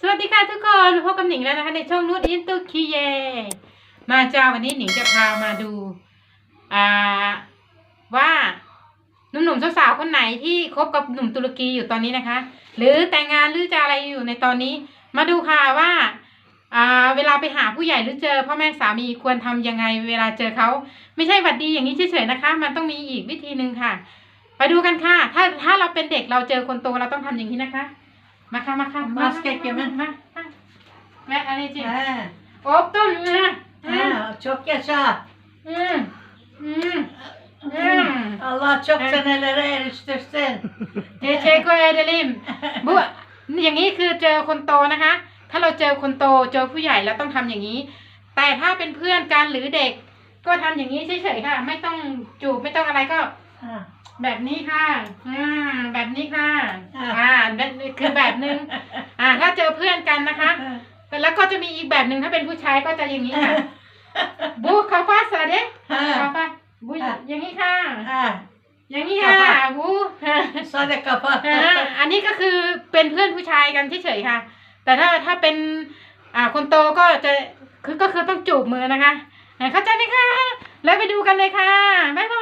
สวัสดีค่ะทุกคนพบกับหนิงแล้วนะคะในช่องนูดอินตุคีเย มาจ้าวันนี้หนิงจะพามาดูอ่าว่าหนุ่มๆสาวๆคนไหนที่คบกับหนุ่มตุรกีอยู่ตอนนี้นะคะ หรือแต่งงานหรือจะอะไรอยู่ในตอนนี้ มาดูค่ะว่าอ่าเวลาไปหาผู้ใหญ่หรือเจอพ่อแม่สามีควรทำยังไงเวลาเจอเขาไม่ใช่หวัดดีอย่างนี้เฉยๆนะคะ มันต้องมีอีกวิธีหนึ่งค่ะ ไปดูกันค่ะ ถ้าถ้าเราเป็นเด็กเราเจอคนโตเราต้องทำอย่างนี้นะคะ มาค่ะมาค่ะมาสเก็ตเก็บไหมมามาแม่อะไรจิ Ha, โอ๊บต้นนะอืม ha, çok yaşa. อืมอืมอืม Allah çok Evet. senelere eriştirsin. เจเจโกเอเดลิมบุอย่างนี้คือเจอคนโตนะคะ ถ้าเราเจอคนโตเจอผู้ใหญ่เราต้องทำอย่างนี้ แต่ถ้าเป็นเพื่อนกันหรือเด็ก ก็ทำอย่างนี้เฉยๆค่ะ ไม่ต้องจูบไม่ต้องอะไรก็ Ha. แบบนี้ค่ะอ่าแบบนี้ค่ะอ่า อ่าแบบคือแบบนึงอ่าถ้าเจอเพื่อนกันนะคะ แล้วก็จะมีอีกแบบหนึ่งถ้าเป็นผู้ชายก็จะอย่างนี้ค่ะบูคาฟ้าสระเดะคา Ha. ฟ้าบูอะอย่างนี้ค่ะ Ha. อย่างนี้ค่ะคาฟ้าบู Sade kafa. อ่าอันนี้ก็คือเป็นเพื่อนผู้ชายกันเฉยๆค่ะ แต่ถ้าถ้าเป็น อ่าคนโตก็จะคือก็คือต้องจูบมือนะคะอ่าเข้าใจไหมคะ แล้วไปดูกันเลยค่ะบ๊ายบาย